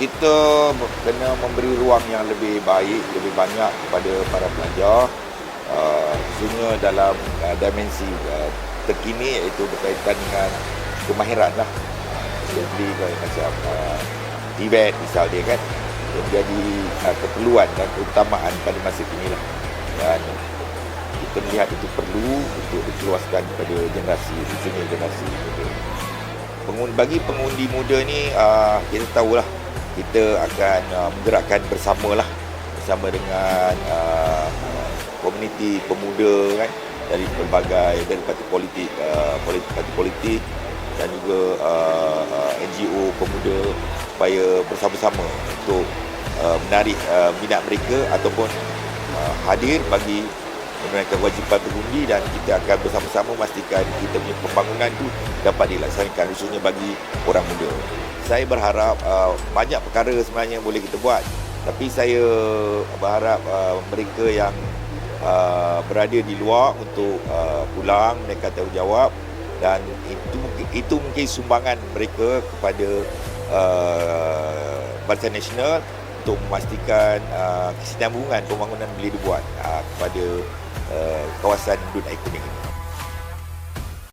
kita kena memberi ruang yang lebih baik, lebih banyak kepada para pelajar uh, khususnya dalam uh, dimensi uh, terkini iaitu berkaitan dengan kemahiran lah. Jadi kalau macam uh, event misalnya kan yang menjadi uh, keperluan dan keutamaan pada masa kini lah. Dan kita melihat itu perlu untuk dikeluaskan kepada generasi, khususnya generasi muda. Pengundi, bagi pengundi muda ni uh, kita tahulah kita akan uh, menggerakkan bersama lah bersama dengan uh, komuniti pemuda kan? Dari pelbagai dari parti politik uh, politik parti politik dan juga uh, uh, NGO pemuda supaya bersama-sama untuk uh, menarik uh, minat mereka ataupun uh, hadir bagi menunaikan kewajipan berundi dan kita akan bersama-sama memastikan kita punya pembangunan itu dapat dilaksanakan khususnya bagi orang muda. Saya berharap uh, banyak perkara sebenarnya boleh kita buat tapi saya berharap uh, mereka yang uh, berada di luar untuk uh, pulang mereka tanggungjawab dan itu itu mungkin sumbangan mereka kepada uh, Barisan Nasional untuk memastikan uh, kesinambungan pembangunan boleh dibuat uh, kepada uh, kawasan dunia ekonomi ini.